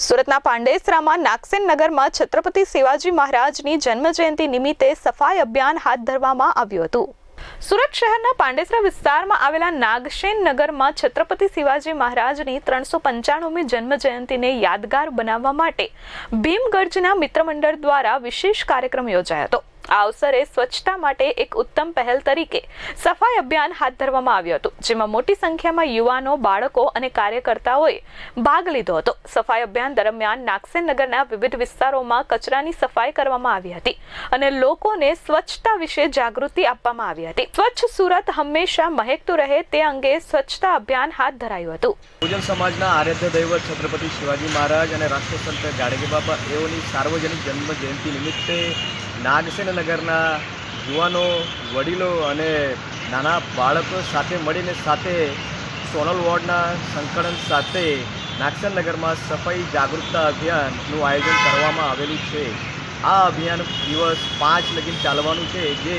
સુરતના પાંડેસરામાં નાગસેન નગરમાં છત્રપતિ શિવાજી મહારાજની જન્મજયંતિ નિમિત્તે સફાઈ અભિયાન હાથ ધરવામાં આવ્યું હતું. સુરત શહેરના પાંડેસરા વિસ્તારમાં આવેલા નાગસેન નગરમાં છત્રપતિ શિવાજી મહારાજની ત્રણસો પંચાણુમી જન્મજયંતિને યાદગાર બનાવવા માટે ભીમગર્જના મિત્રમંડળ દ્વારા વિશેષ કાર્યક્રમ યોજાયો હતો. આ અવસરે સ્વચ્છતા માટે એક ઉત્તમ પહેલ તરીકે સફાઈ અભિયાન હાથ ધરવામાં આવ્યું હતું, જેમાં મોટી સંખ્યામાં યુવાનો, બાળકો અને કાર્યકર્તાઓએ ભાગ લીધો હતો. સફાઈ અભિયાન દરમિયાન નાગસેન નગરના વિવિધ વિસ્તારોમાં કચરાની સફાઈ કરવામાં આવી હતી અને લોકોને સ્વચ્છતા વિશે જાગૃતિ આપવામાં આવી હતી. સ્વચ્છ સુરત હંમેશા મહેકતું રહે તે અંગે સ્વચ્છતા અભિયાન હાથ ધરાયું હતું. ભોજન સમાજના આરાધ્ય દૈવત છત્રપતિ શિવાજી મહારાજ અને રાષ્ટ્રસંત ગાડગે બાપા, એઓની સાર્વજનિક જન્મ જયંતિ નિમિત્તે નાગસેન નગરના યુવાનો, વડીલો અને નાના બાળકો સાથે મળીને સાથે સોનલ વોર્ડના સંકલન સાથે નાગસેન નગરમાં સફાઈ જાગૃતતા અભિયાનનું આયોજન કરવામાં આવેલું છે. આ અભિયાન દિવસ પાંચ લગીન ચાલવાનું છે, જે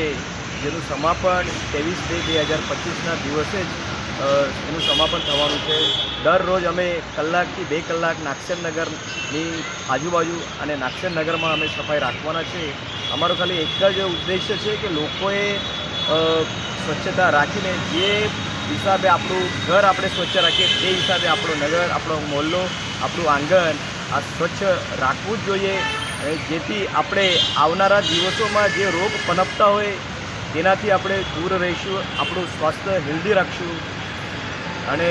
જેનું સમાપન ત્રેવીસ બે બે હજાર પચીસના દિવસે જ એનું સમાપન થવાનું છે. દરરોજ અમે કલાકથી બે કલાક નાગસેન નગરની આજુબાજુ અને નાગસેન નગરમાં અમે સફાઈ રાખવાના છે. અમારો ખાલી એક જ ઉદ્દેશ્ય છે કે લોકોએ સ્વચ્છતા રાખીને જે હિસાબે આપણું ઘર આપણે સ્વચ્છ રાખીએ તે હિસાબે આપણો નગર, આપણો મોહલ્લો આપણું આંગણ આ સ્વચ્છ રાખવું જ જોઈએ. અને જેથી આપણે આવનારા દિવસોમાં જે રોગ પનપતા હોય, તેનાથી આપણે દૂર રહીશું, આપણું સ્વાસ્થ્ય હેલ્ધી રાખશું. અને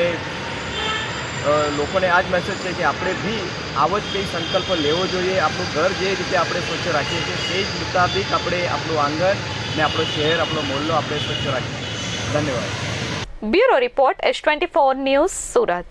લોકોને આ જ મેસેજ છે કે આપણે બી આવો જ કંઈ સંકલ્પ લેવો જોઈએ. આપણું ઘર જે રીતે આપણે સ્વચ્છ રાખીએ છીએ, તે જ મુતાબિક આપણે આપણું આંગણ ને આપણો શહેર, આપણો મોહલ્લો આપણે સ્વચ્છ રાખીએ ધન્યવાદ. Bureau report S twenty four news Surat.